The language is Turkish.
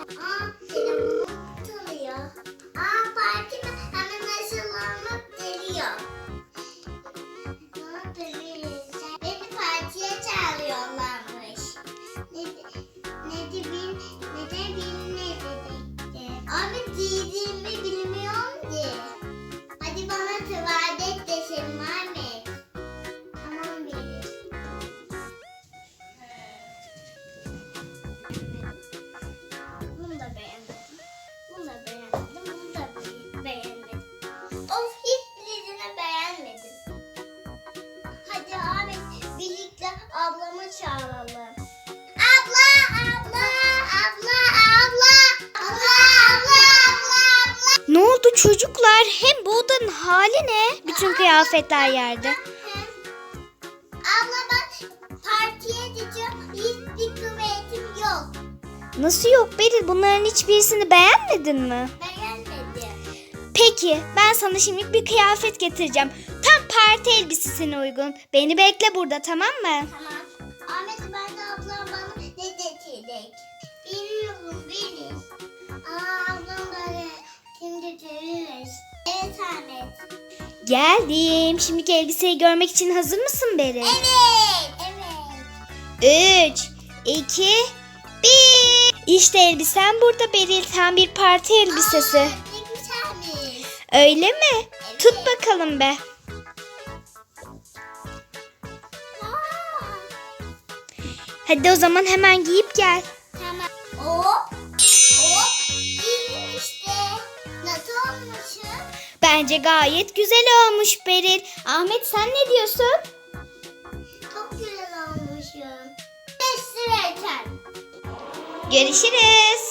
Aa, çocuklar? Hem bu odanın hali ne? Bütün kıyafetler yerde. Abla ben partiye gideceğim. Hiçbir kuvvetim yok. Nasıl yok Beril? Bunların hiçbirisini beğenmedin mi? Beğenmedim. Peki ben sana şimdi bir kıyafet getireceğim. Tam parti elbisesine uygun. Beni bekle burada tamam mı? Tamam. Ahmet ben de ablam bana ne getirecek? Bilmiyorum beni. Geldim. Şimdiki elbiseyi görmek için hazır mısın Beril? Evet. Evet. 3, 2, 1. İşte elbisen burada Beril. Tam bir parti elbisesi. Aa, ne güzelmiş. Öyle mi? Tut bakalım be. Aa, Hadi o zaman hemen giyip gel. tamam. Hop. Bence gayet güzel olmuş Beril. Ahmet sen ne diyorsun? Çok güzel olmuşum. Görüşürüz.